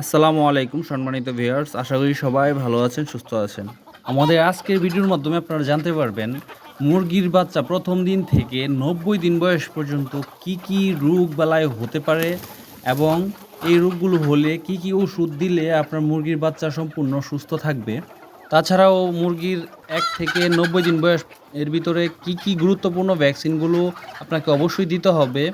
আসসালামু আলাইকুম, সম্মানিত ভিউয়ার্স। আশা করি সবাই ভালো আছেন, সুস্থ আছেন। আমাদের আজকের ভিডিওর মাধ্যমে আপনারা জানতে পারবেন, মুরগির বাচ্চা প্রথম দিন থেকে নব্বই দিন বয়স পর্যন্ত কি কি রোগ বালায় হতে পারে এবং এই রোগগুলো হলে কি কি ওষুধ দিলে আপনার মুরগির বাচ্চা সম্পূর্ণ সুস্থ থাকবে। তাছাড়াও মুরগির এক থেকে নব্বই দিন বয়স এর ভিতরে কি কি গুরুত্বপূর্ণ ভ্যাকসিনগুলো আপনাকে অবশ্যই দিতে হবে।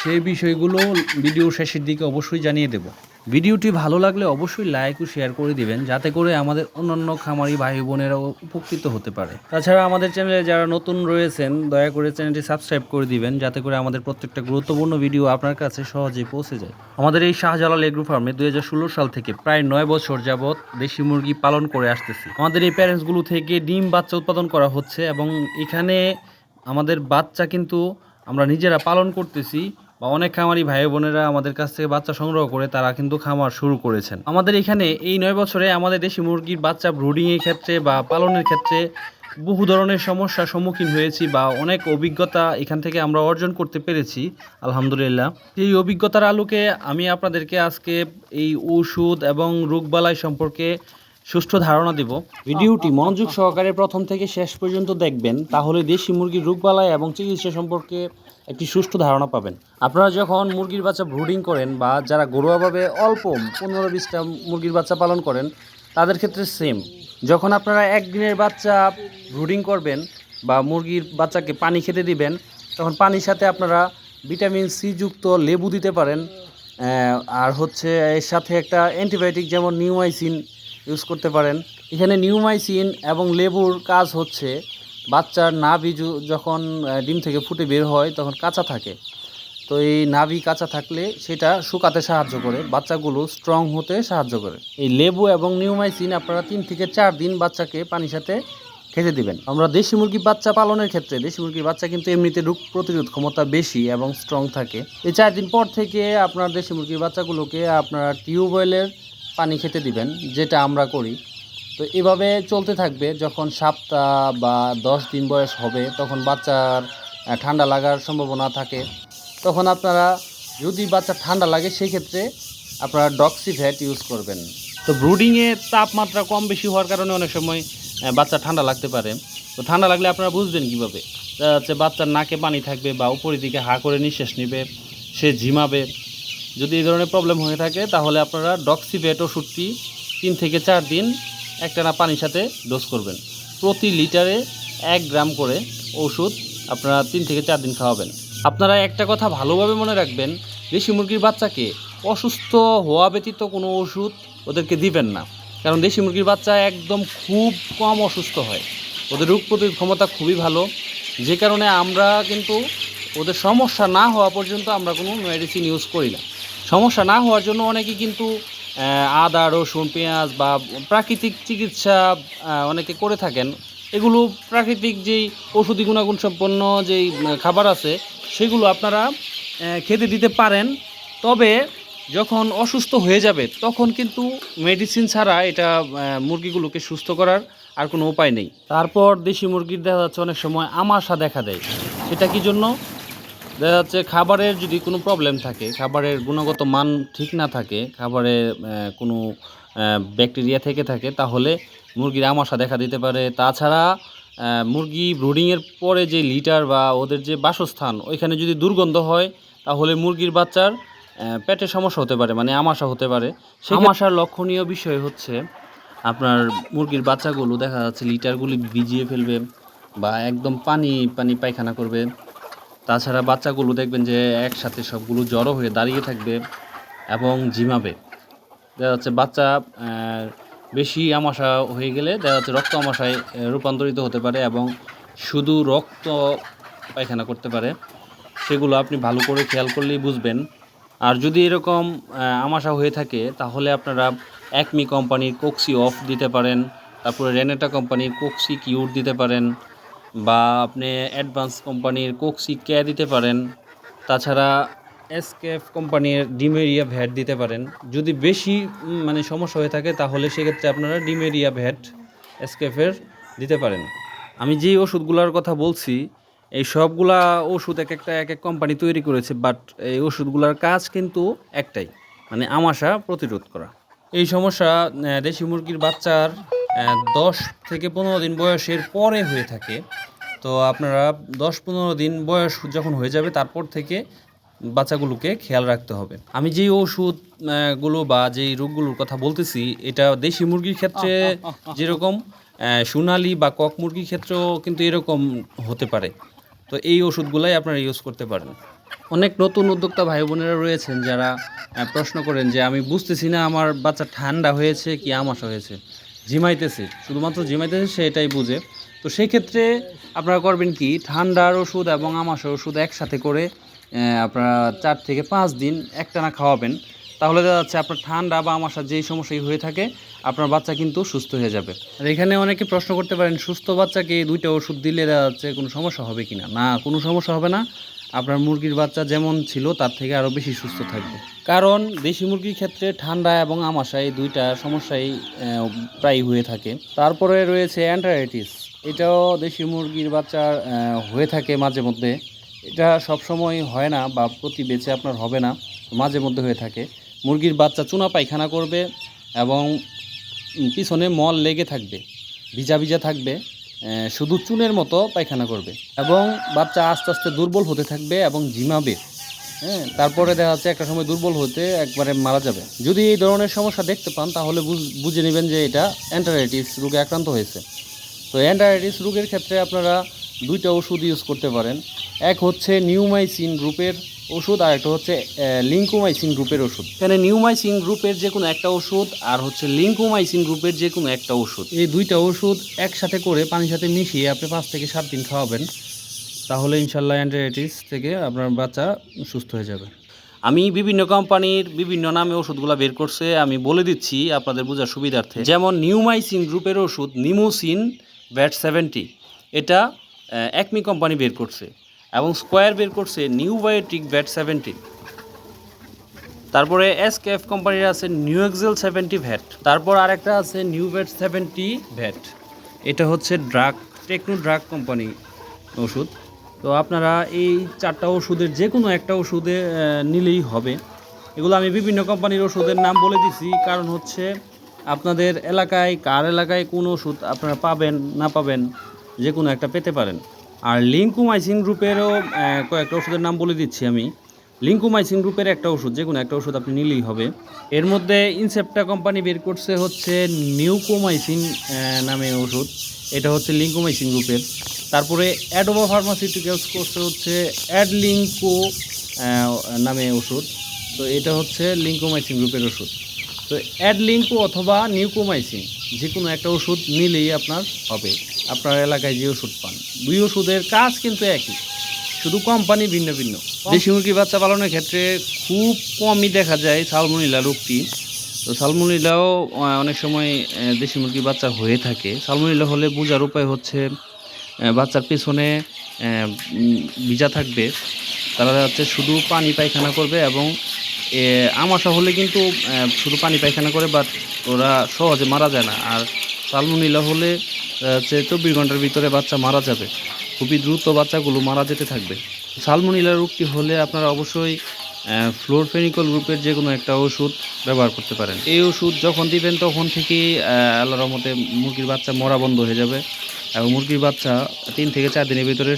সেই বিষয়গুলো ভিডিও শেষের দিকে অবশ্যই জানিয়ে দেব। ভিডিওটি ভালো লাগলে অবশ্যই লাইক ও শেয়ার করে দিবেন, যাতে করে আমাদের অন্যান্য খামারি ভাই বোনেরাও উপকৃত হতে পারে। তাছাড়া আমাদের চ্যানেলে যারা নতুন রয়েছেন, দয়া করে চ্যানেলটি সাবস্ক্রাইব করে দিবেন, যাতে করে আমাদের প্রত্যেকটা গুরুত্বপূর্ণ ভিডিও আপনার কাছে সহজে পৌঁছে যায়। আমাদের এই শাহজালাল এগ্রো ফার্মে দু হাজার ষোলো সাল থেকে প্রায় নয় বছর যাবৎ দেশি মুরগি পালন করে আসতেছি। আমাদের এই প্যারেন্টসগুলো থেকে ডিম বাচ্চা উৎপাদন করা হচ্ছে এবং এখানে আমাদের বাচ্চা কিন্তু আমরা নিজেরা পালন করতেছি। বা অনেক খামারি ভাই বোনেরা আমাদের কাছ থেকে বাচ্চা সংগ্রহ করে তারা কিন্তু খামার শুরু করেছেন। আমাদের এখানে এই নয় বছরে আমাদের দেশি মুরগির বাচ্চা ব্রুডিংয়ের ক্ষেত্রে বা পালনের ক্ষেত্রে বহু ধরনের সমস্যার সম্মুখীন হয়েছি বা অনেক অভিজ্ঞতা এখান থেকে আমরা অর্জন করতে পেরেছি, আলহামদুলিল্লাহ। এই অভিজ্ঞতার আলোকে আমি আপনাদেরকে আজকে এই ওষুধ এবং রোগবালাই সম্পর্কে সুষ্ঠু ধারণা দিব। ভিডিওটি মনোযোগ সহকারে প্রথম থেকে শেষ পর্যন্ত দেখবেন তাহলে দেশি মুরগির রোগবালাই এবং চিকিৎসা সম্পর্কে একটি সুষ্ঠু ধারণা পাবেন। আপনারা যখন মুরগির বাচ্চা ব্রুডিং করেন বা যারা ঘরোয়াভাবে অল্প পনেরো বিশটা মুরগির বাচ্চা পালন করেন তাদের ক্ষেত্রে সেম যখন আপনারা একদিনের বাচ্চা ব্রুডিং করবেন বা মুরগির বাচ্চাকে পানি খেতে দিবেন তখন পানির সাথে আপনারা ভিটামিন সি যুক্ত লেবু দিতে পারেন। আর হচ্ছে এর সাথে একটা অ্যান্টিবায়োটিক যেমন নিউমাইসিন ইউজ করতে পারেন। এখানে নিউমাইসিন এবং লেবুর কাজ হচ্ছে, বাচ্চার নাভি যখন ডিম থেকে ফুটে বের হয়, তখন কাঁচা থাকে। তো এই নাভি কাঁচা থাকলে সেটা শুকাতে সাহায্য করে, বাচ্চাগুলো স্ট্রং হতে সাহায্য করে। এই লেবু এবং নিউমাইসিন আপনারা তিন থেকে চার দিন বাচ্চাকে পানির সাথে খেতে দিবেন। আমরা দেশি মুরগির বাচ্চা পালনের ক্ষেত্রে, দেশি মুরগির বাচ্চা কিন্তু এমনিতে রোগ প্রতিরোধ ক্ষমতা বেশি এবং স্ট্রং থাকে। এই চার দিন পর থেকে আপনার দেশি মুরগির বাচ্চাগুলোকে আপনারা টিউবওয়েলের পানি খেতে দিবেন, যেটা আমরা করি। তো এভাবে চলতে থাকবে, যখন সপ্তাহ বা দশ দিন বয়স হবে, তখন বাচ্চার ঠান্ডা লাগার সম্ভাবনা থাকে। তখন আপনারা যদি বাচ্চা ঠান্ডা লাগে, সেই ক্ষেত্রে আপনারা ডক্সিভ্যাট ইউজ করবেন। তো ব্রুডিংয়ে তাপমাত্রা কম বেশি হওয়ার কারণে অনেক সময় বাচ্চা ঠান্ডা লাগতে পারে। তো ঠান্ডা লাগলে আপনারা বুঝবেন কীভাবে? যাচ্ছে বাচ্চার নাকে পানি থাকবে বা উপরের দিকে হা করে নিঃশ্বাস নেবে, সে ঝিমাবে। যদি এই ধরনের প্রবলেম হয়ে থাকে, তাহলে আপনারা ডক্সিভেট ওষুধটি তিন থেকে চার দিন একটানা পানির সাথে ডোজ করবেন। প্রতি লিটারে এক গ্রাম করে ওষুধ আপনারা তিন থেকে চার দিন খাওয়াবেন। আপনারা একটা কথা ভালোভাবে মনে রাখবেন, দেশি মুরগির বাচ্চাকে অসুস্থ হওয়া ব্যতীত কোনো ওষুধ ওদেরকে দিবেন না। কারণ দেশি মুরগির বাচ্চা একদম খুব কম অসুস্থ হয়। ওদের রোগ প্রতিরোধ ক্ষমতা খুবই ভালো। যে কারণে আমরা কিন্তু ওদের সমস্যা না হওয়া পর্যন্ত আমরা কোনো মেডিসিন ইউজ করি না। সমস্যা না হওয়ার জন্য অনেকে কিন্তু আদা, রসুন, পেঁয়াজ বা প্রাকৃতিক চিকিৎসা অনেকে করে থাকেন। এগুলো প্রাকৃতিক যেই ওষুধি গুণাগুণ সম্পন্ন যেই খাবার আছে, সেগুলো আপনারা খেতে দিতে পারেন। তবে যখন অসুস্থ হয়ে যাবে, তখন কিন্তু মেডিসিন ছাড়া এটা মুরগিগুলোকে সুস্থ করার আর কোনো উপায় নেই। তারপর দেশি মুরগির দেখা যাচ্ছে অনেক সময় আমাশা দেখা দেয়। সেটা কি জন্য? দেখা যাচ্ছে খাবারের যদি কোনো প্রবলেম থাকে, খাবারের গুণগত মান ঠিক না থাকে, খাবারে কোনো ব্যাকটেরিয়া থেকে থাকে, তাহলে মুরগির আমাশা দেখা দিতে পারে। তাছাড়া মুরগি ব্রুডিংয়ের পরে যে লিটার বা ওদের যে বাসস্থান, ওইখানে যদি দুর্গন্ধ হয়, তাহলে মুরগির বাচ্চার পেটের সমস্যা হতে পারে মানে আমাশা হতে পারে। সেই আমাশার লক্ষণীয় বিষয় হচ্ছে, আপনার মুরগির বাচ্চাগুলো দেখা যাচ্ছে লিটারগুলি ভিজিয়ে ফেলবে বা একদম পানি পানি পায়খানা করবে। তাছাড়া বাচ্চাগুলো দেখবেন যে একসাথে সবগুলো জড়ো হয়ে দাঁড়িয়ে থাকবে এবং জিমাবে। দেখা যাচ্ছে বাচ্চা বেশি আমাশা হয়ে গেলে দেখা যাচ্ছে রক্ত আমাশায় রূপান্তরিত হতে পারে এবং শুধু রক্ত পায়খানা করতে পারে। সেগুলো আপনি ভালো করে খেয়াল করলেই বুঝবেন। আর যদি এরকম আমাশা হয়ে থাকে, তাহলে আপনারা একমি কোম্পানির কোক্সি অফ দিতে পারেন, তারপরে রেনেটা কোম্পানির কোক্সি কিউর দিতে পারেন। বা আপনি অ্যাডভান্স কোম্পানির কোক্সি কে দিতে পারেন। তাছাড়া এসকেফ কোম্পানির ডিমেরিয়া ভ্যাট দিতে পারেন। যদি বেশি মানে সমস্যা হয়ে থাকে, তাহলে সেক্ষেত্রে আপনারা ডিমেরিয়া ভ্যাট এসকেফের দিতে পারেন। আমি যেই ওষুধগুলোর কথা বলছি, এই সবগুলা ওষুধ এক একটা, এক এক কোম্পানি তৈরি করেছে, বাট এই ওষুধগুলোর কাজ কিন্তু একটাই মানে আমাশা প্রতিরোধ করা। এই সমস্যা দেশি মুরগির বাচ্চার দশ থেকে পনেরো দিন বয়সের পরে হয়ে থাকে। তো আপনারা দশ পনেরো দিন বয়স যখন হয়ে যাবে তারপর থেকে বাচ্চাগুলোকে খেয়াল রাখতে হবে। আমি যেই ওষুধগুলো বা যেই রোগগুলোর কথা বলতেছি এটা দেশি মুরগির ক্ষেত্রে যেরকম সোনালি বা কক মুরগির ক্ষেত্রেও কিন্তু এরকম হতে পারে। তো এই ওষুধগুলাই আপনারা ইউজ করতে পারেন। অনেক নতুন উদ্যোক্তা ভাই বোনেরা রয়েছেন যারা প্রশ্ন করেন যে আমি বুঝতেছি না আমার বাচ্চা ঠান্ডা হয়েছে কি আমাশা হয়েছে? ঝিমাইতেছে, শুধুমাত্র ঝিমাইতেছে সে এটাই বুঝে। তো সেই ক্ষেত্রে আপনারা করবেন কি, ঠান্ডার ওষুধ এবং আমাশার ওষুধ একসাথে করে আপনারা চার থেকে পাঁচ দিন একটানা খাওয়াবেন। তাহলে দেখা যাচ্ছে আপনার ঠান্ডা বা আমাশার যেই সমস্যাই হয়ে থাকে, আপনার বাচ্চা কিন্তু সুস্থ হয়ে যাবে। আর এখানে অনেকে প্রশ্ন করতে পারেন, সুস্থ বাচ্চাকে দুইটা ওষুধ দিলে দেখা যাচ্ছে কোনো সমস্যা হবে কি না না, কোনো সমস্যা হবে না। আপনার মুরগির বাচ্চা যেমন ছিল তার থেকে আরও বেশি সুস্থ থাকবে। কারণ দেশি মুরগির ক্ষেত্রে ঠান্ডা এবং আমাশা এই দুইটা সমস্যাই প্রায় হয়ে থাকে। তারপরে রয়েছে অ্যান্টারাইটিস এটাও দেশি মুরগির বাচ্চার আহ, হয়ে থাকে মাঝে মধ্যে। এটা সবসময় হয় না বা প্রতি বেঁচে আপনার হবে না মাঝে মধ্যে হয়ে থাকে। মুরগির বাচ্চা চুনা পায়খানা করবে এবং পিছনে মল লেগে থাকবে ভিজা ভিজা থাকবে। শুধু চুনের মতো পায়খানা করবে এবং বাচ্চা আস্তে আস্তে দুর্বল হতে থাকবে এবং জিমাবে। হ্যাঁ তারপরে দেখা যাচ্ছে একটা সময় দুর্বল হতে একবারে মারা যাবে। যদি এই ধরনের সমস্যা দেখতে পান, তাহলে বুঝ- নেবেন যে এটা অ্যান্টারাইটিস রোগে আক্রান্ত হয়েছে। তো অ্যান্টারাইটিস রোগের ক্ষেত্রে আপনারা দুইটা ওষুধ ইউজ করতে পারেন। এক হচ্ছে নিউমাইসিন গ্রুপের ওষুধ আর একটা হচ্ছে লিঙ্কোমাইসিন গ্রুপের ওষুধ। এখানে নিউমাইসিন গ্রুপের যে কোনো একটা ওষুধ আর হচ্ছে লিঙ্কোমাইসিন গ্রুপের যে কোনো একটা ওষুধ। এই দুইটা ওষুধ একসাথে করে পানির সাথে মিশিয়ে আপনি পাঁচ থেকে সাত দিন খাওয়াবেন তাহলে ইনশাল্লাহ অ্যান্টারাইটিস থেকে আপনার বাচ্চা সুস্থ হয়ে যাবে। আমি বিভিন্ন কোম্পানির বিভিন্ন নামে ওষুধগুলো বের করছে আমি বলে দিচ্ছি আপনাদের বোঝার সুবিধার্থে। যেমন নিউমাইসিন গ্রুপের ওষুধ নিমোসিন ব্যাট সেভেন্টি। এটা একমি কোম্পানি বের করছে। এবং স্কোয়ার বের করছে নিউবায়োটিক ব্যাট সেভেন্টি তারপরে এসকেএফ কোম্পানির আছে নিউ এক্সেল সেভেন্টি ভ্যাট। তারপর আরেকটা আছে নিউ ভ্যাট সেভেন্টি ভ্যাট। এটা হচ্ছে ড্রাগ, টেকনো ড্রাগ কোম্পানি ওষুধ। তো আপনারা এই চারটা ওষুধের যে কোনো একটা ওষুধে নিলেই হবে। এগুলো আমি বিভিন্ন কোম্পানির ওষুধের নাম বলে দিছি। কারণ হচ্ছে আপনাদের এলাকায়, কার এলাকায় কোন ওষুধ আপনারা পাবেন, না পাবেন যে কোনো একটা পেতে পারেন। আর লিঙ্কুমাইসিন গ্রুপেরও কয়েকটা ওষুধের নাম বলে দিচ্ছি আমি। লিঙ্কুমাইসিন গ্রুপের একটা ওষুধ, যে কোনো একটা ওষুধ আপনি নিলেই হবে। এর মধ্যে ইনসেপ্টা কোম্পানি বের করছে হচ্ছে নিউকোমাইসিন নামে ওষুধ। এটা হচ্ছে লিঙ্কোমাইসিন গ্রুপের তারপরে অ্যাডোবা ফার্মাসিউটিক্যালস করছে হচ্ছে অ্যাডলিঙ্কো নামে ওষুধ। তো এটা হচ্ছে লিঙ্কোমাইসিন গ্রুপের ওষুধ। তো অ্যাডলিঙ্কো অথবা নিউকোমাইসিন। যে কোনো একটা ওষুধ নিলেই আপনার হবে। আপনার এলাকায় যে ওষুধ পান দুই ওষুধের কাজ কিন্তু একই শুধু কোম্পানি ভিন্ন ভিন্ন। দেশি মুরগির বাচ্চা পালনের ক্ষেত্রে খুব কমই দেখা যায় সালমোনিলা রোগটি। তো সালমোনিলাও অনেক সময় দেশি মুরগির বাচ্চা হয়ে থাকে। সালমোনিলা হলে বোঝার উপায় হচ্ছে বাচ্চার পেছনে ভিজা থাকবে। তারা যাচ্ছে শুধু পানি পায়খানা করবে এবং আমাশা হলে কিন্তু শুধু পানি পায়খানা করে বাট ওরা সহজে মারা যায় না। আর সালমোনিলা হলে হচ্ছে চব্বিশ ঘণ্টার ভিতরে বাচ্চা মারা যাবে খুবই দ্রুত বাচ্চাগুলো মারা যেতে থাকবে। সালমোনিলা রোগটি হলে আপনারা অবশ্যই ফ্লোরফেনিকল গ্রুপের যে কোনো একটা ওষুধ ব্যবহার করতে পারেন। এই ওষুধ যখন দিবেন তখন আহ, আল্লাহর রহমতে মুরগির বাচ্চা মরা বন্ধ হয়ে যাবে। এবং মুরগির বাচ্চা তিন থেকে চার দিনের ভিতরে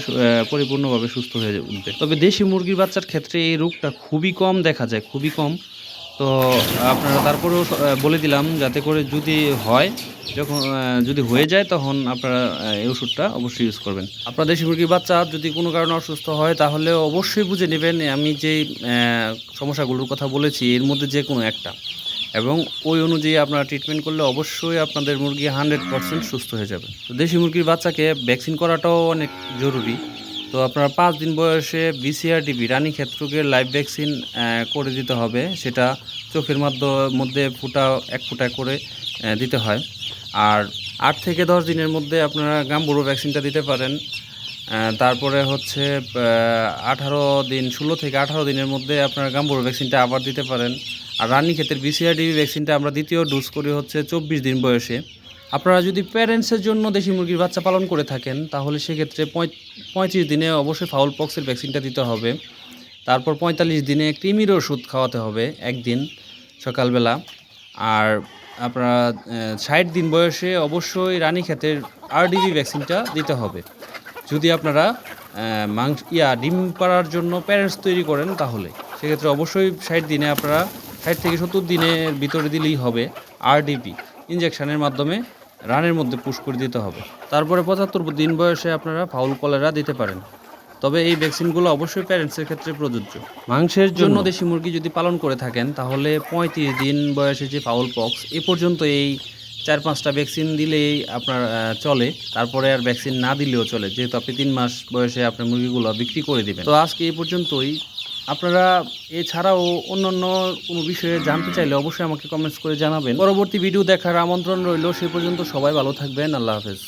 পরিপূর্ণভাবে সুস্থ হয়ে উঠবে। তবে দেশি মুরগির বাচ্চার ক্ষেত্রে এই রোগটা খুবই কম দেখা যায়, খুবই কম। তো আপনারা তারপরেও বলে দিলাম, যাতে করে যদি হয়, যখন যদি হয়ে যায়, তখন আপনারা এই ওষুধটা অবশ্যই ইউজ করবেন। আপনার দেশি মুরগির বাচ্চা যদি কোনো কারণে অসুস্থ হয়, তাহলে অবশ্যই বুঝে নেবেন। আমি যে সমস্যাগুলোর কথা বলেছি, এর মধ্যে যে কোনো একটা। এবং ওই অনুযায়ী আপনারা ট্রিটমেন্ট করলে অবশ্যই আপনাদের মুরগি হান্ড্রেড পার্সেন্ট সুস্থ হয়ে যাবে। তো দেশি মুরগির বাচ্চাকে ভ্যাকসিন করাটাও অনেক জরুরি। তো আপনারা পাঁচ দিন বয়সে বিসিআরডিবি রানী ক্ষেত্রকে লাইভ ভ্যাকসিন করে দিতে হবে। সেটা চোখের মাধ্য- মধ্যে ফুটা, এক ফুটা করে দিতে হয়। আর আট থেকে দশ দিনের মধ্যে আপনারা গাম্বুরো ভ্যাকসিনটা দিতে পারেন। তারপরে হচ্ছে আঠারো দিন, ষোলো থেকে আঠারো দিনের মধ্যে আপনারা গাম্বুরো ভ্যাকসিনটা আবার দিতে পারেন। আর রানী ক্ষেত্রের বিসিআরডিবি ভ্যাকসিনটা আমরা দ্বিতীয় ডোজ করি হচ্ছে চব্বিশ দিন বয়সে। আপনারা যদি প্যারেন্টসের জন্য দেশি মুরগির বাচ্চা পালন করে থাকেন, তাহলে সেক্ষেত্রে পঁয়- পঁয়ত্রিশ দিনে অবশ্যই ফাউল পক্সের ভ্যাকসিনটা দিতে হবে। তারপর পঁয়তাল্লিশ দিনে কৃমির ওষুধ খাওয়াতে হবে একদিন সকালবেলা। আর আপনারা ষাট দিন বয়সে অবশ্যই রানী ক্ষেতের আরডিবি ভ্যাকসিনটা দিতে হবে। যদি আপনারা মাংস ইয়া, ডিম পাড়ার জন্য প্যারেন্টস তৈরি করেন, তাহলে। সেক্ষেত্রে অবশ্যই ষাট দিনে আপনারা ষাট থেকে সত্তর দিনের ভিতরে দিলেই হবে আরডিপি ইঞ্জেকশনের মাধ্যমে রানের মধ্যে পুশ করে দিতে হবে। তারপরে পঁচাত্তর দিন বয়সে আপনারা ফাউল কলেরা দিতে পারেন। তবে এই ভ্যাকসিনগুলো অবশ্যই প্যারেন্টসের ক্ষেত্রে প্রযোজ্য। মাংসের জন্য। দেশি মুরগি যদি পালন করে থাকেন তাহলে পঁয়ত্রিশ দিন বয়সে যে ফাউল পক্স এ পর্যন্ত এই চার পাঁচটা ভ্যাকসিন দিলেই আপনার চলে। তারপরে আর ভ্যাকসিন না দিলেও চলে। যেহেতু আপনি তিন মাস বয়সে আপনার মুরগিগুলো বিক্রি করে দিবেন। তো আজকে এই পর্যন্তই। আপনারা এছাড়াও অন্যান্য কোনো বিষয়ে জানতে চাইলে অবশ্যই আমাকে কমেন্টস করে জানাবেন। পরবর্তী ভিডিও দেখার আমন্ত্রণ রইল, সে পর্যন্ত সবাই ভালো থাকবেন, আল্লাহ হাফেজ।